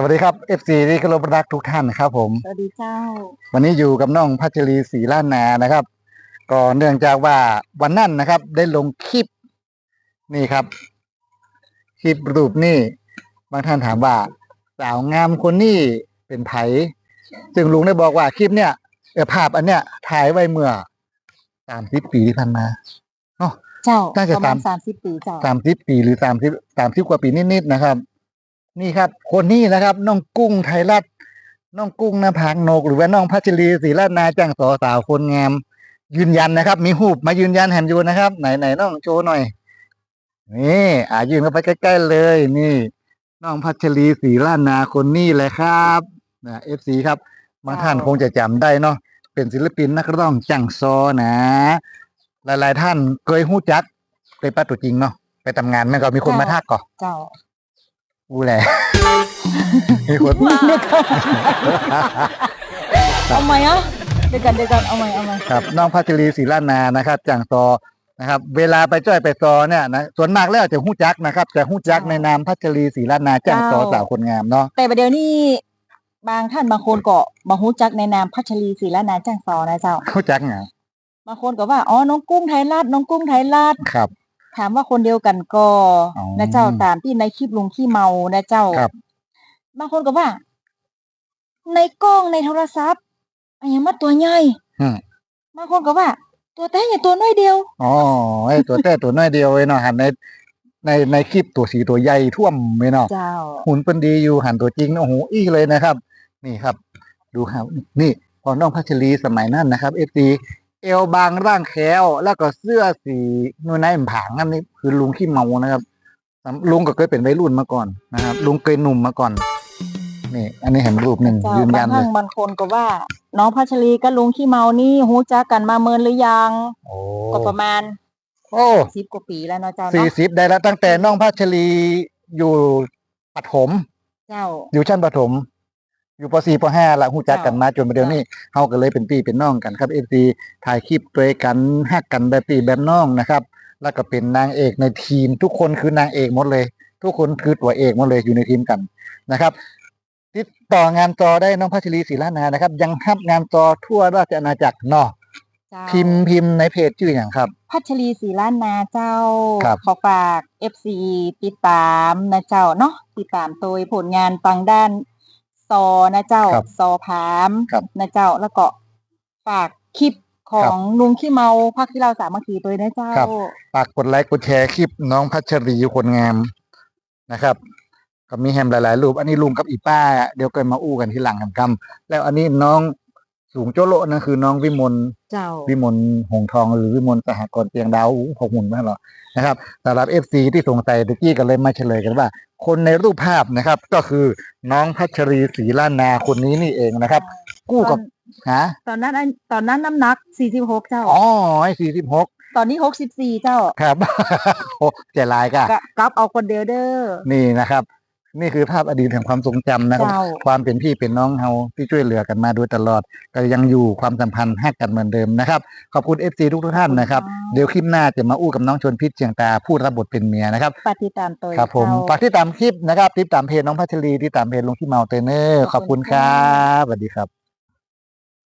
สวัสดีครับ FC ที่เคารพรักทุกท่านนะครับผม สวัสดีเจ้า วันนี้อยู่กับน้องพัชรีศรีล้านนานะครับ ก็เนื่องจากว่าวันนั้นนะครับ ได้ลงคลิปนี่ครับ คลิปรูปนี่บางท่านถามว่า สาวงามคนนี้เป็นไผซึ่งลุงได้บอกว่าคลิปเนี่ยเออภาพอันเนี้ยถ่ายไว้เมื่อสามสิบปีที่ผ่านมาเนาะ เจ้าน่าจะประมาณสาม สามสิบปีเจ้า สามสิบปีหรือสามสิบสามสิบกว่าปีนิดๆนะครับ นี่ครับ คนนี้นะครับ น้องกุ้งไทยรัฐน้องกุ้งนภาโนก หรือว่าน้องพัชรีศรีราชนาจ้างสอสาวคนงาม ยืนยันนะครับ มีหูปมายืนยันแหมอยู่นะครับ ไหนไหนน้องโชว์หน่อย นี่ อ่ายืนเข้าไปใกล้ๆเลย นี่ น้องพัชรีศรีราชนาคนนี้เลยครับนะเอฟซีครับบางท่านคงจะจำได้เนาะเป็นศิลปินนักร้องจังซอนะ หลายๆท่านเคยหู้จักเคยป้าตัวจริงเนาะไปทำงานแม่ก็มีคนมาทักก่อเจ้า อู้แหละมีคนเอาไหมอะเดี๋ยวกันเดี๋ยวกันเอาไหมเอาไหมครับน้องพัชรีศรีลานานะครับจังซอนะครับ เวลาไปจ้อยไปซอเนี่ยนะส่วนมากแล้วจะหู้จักนะครับจะหู้จักในนามพัชรีศรีลานาจังซอสาวคนงามเนาะแต่ประเดี๋ยวนี้บางท่านบางคนก็มาฮู้จักในนามพัชรีศรีละนาจ้างซอนะเจ้าหู้จักไงบางคนก็ว่าอ๋อน้องกุ้งไทยรัฐน้องกุ้งไทยรัฐครับ ถามว่าคนเดียวกันก็อ๋อนะเจ้าตามที่ในคลิปลุงขี้เมานะเจ้าครับ บางคนก็ว่า ในกล้องในโทรศัพท์อันยังมาตัวใหญ่อืมบางคนก็ว่า ตัวแต่อย่าตัวน้อยเดียว อ๋อไอ้ตัวแต่ตัวน้อยเดียวเองเนาะหันในในในคลิปตัวสีตัวใหญ่ท่วมเลยเนาะ เจ้า หุ่นเป็นดีอยู่หันตัวจริงโอ้โหอี้เลยนะครับ นี่ครับ ดูครับ นี่พอน้องพัชรีสมัยนั้นนะครับเอฟี เอวบางร่างแคล้วแล้วก็เสื้อสีนูนายผางนั่นนี่คือลุงขี้เมานะครับลุงก็เคยเป็นวัยรุ่นมาก่อนนะครับ ลุงเคยหนุ่มมาก่อนนี่ อันนี้เห็นรูปหนึ่งเจ้ายืนบายังนเลท่านยบางคนก็ว่า น้องพัชรีกับลุงขี้เมานี่ฮู้จักกันมาเมินหรือยังโอ้ก็ประมาณ โอ้สิบกว่าปีแล้วเนาะเจ้าสี่เนาะสิบได้แล้วตั้งแต่น้องพัชรีอยู่ปฐมเจ้า อยู่ชั้นประถม อยู่ป .4 ป .5 ละหู้จักกันมาจนมาเดี๋ยวนี้เฮาก็เลยเป็นพี่เป็นน้องกันครับ FC ถ่ายคลิปด้วยกันฮักกันแบบพี่แบบน้องนะครับ แล้วก็เป็นนางเอกในทีม ทุกคนคือนางเอกหมดเลย ทุกคนคือตัวเอกหมดเลยอยู่ในทีมกันนะครับ ติดต่องานจอได้น้องพัชรีศรีลานานะครับ ยังทับงานจอทั่วราชอาณาจักรเนาะเจ้าพิมพ์พิมพ์ในเพจชื่ออย่างครับ พัชรีศรีล้านนาเจ้า ครับ ขอฝาก FC ติดตามนะเจ้าเนาะติดตามโดยผลงานฟังด้าน ซอนะเจ้าครับซอพามครับนะเจ้าแล้วก็ฝากคลิปของลุงขี้เมาพักที่เราสามัคคีตัวนะเจ้าครับ ฝากกดไลค์กดแชร์คลิปน้องพัชรีคนงามนะครับ ก็มีแฮมหลาย ๆ รูป อันนี้ลุงกับอีป้า เดี๋ยวเกินมาอู้กันที่หลังกันคำแล้วอันนี้น้อง สูงโจโลนะคือน้องวิมลเจ้า วิมลหงทองหรือวิมลสหกรณ์เตียงดาวอู้ขอบคุณมากหรอนะครับสำหรับเอฟซีที่สงสัยตะกี้ก็เลยมาเฉลยกันว่า คนในรูปภาพนะครับ ก็คือน้องพัชรีศรีล้านนาคนนี้นี่เองนะครับ กู้กับฮะตอนนั้นอันตอนนั้นน้ำหนัก46เจ้าอ๋อไอ้สี่สิบหกตอนนี้64เจ้าครับโอ้ใจลายก่ะกะกลับเอาคนเดียวเด้อนี่นะครับ นี่คือภาพอดีตแห่งความทรงจำนะครับ เจ้า ความเป็นพี่เป็นน้องเฮาที่ช่วยเหลือกันมาโดยตลอด ก็ยังอยู่ความสัมพันธ์ฮักกันเหมือนเดิมนะครับ ขอบคุณเอฟซีทุกทุกๆท่านนะครับ เดี๋ยวคลิปหน้าจะมาอู้กับน้องชนพิษเชียงตาพูดรับบทเป็นเมียนะครับ ปฏิดตามตัวครับผมเจ้าฝากที่ตามคลิปนะครับติดตามเพจน้องพัชรีที่ตามเพจลงที่เมาเตเนอร์ขอบคุณครับสวัสดีครับ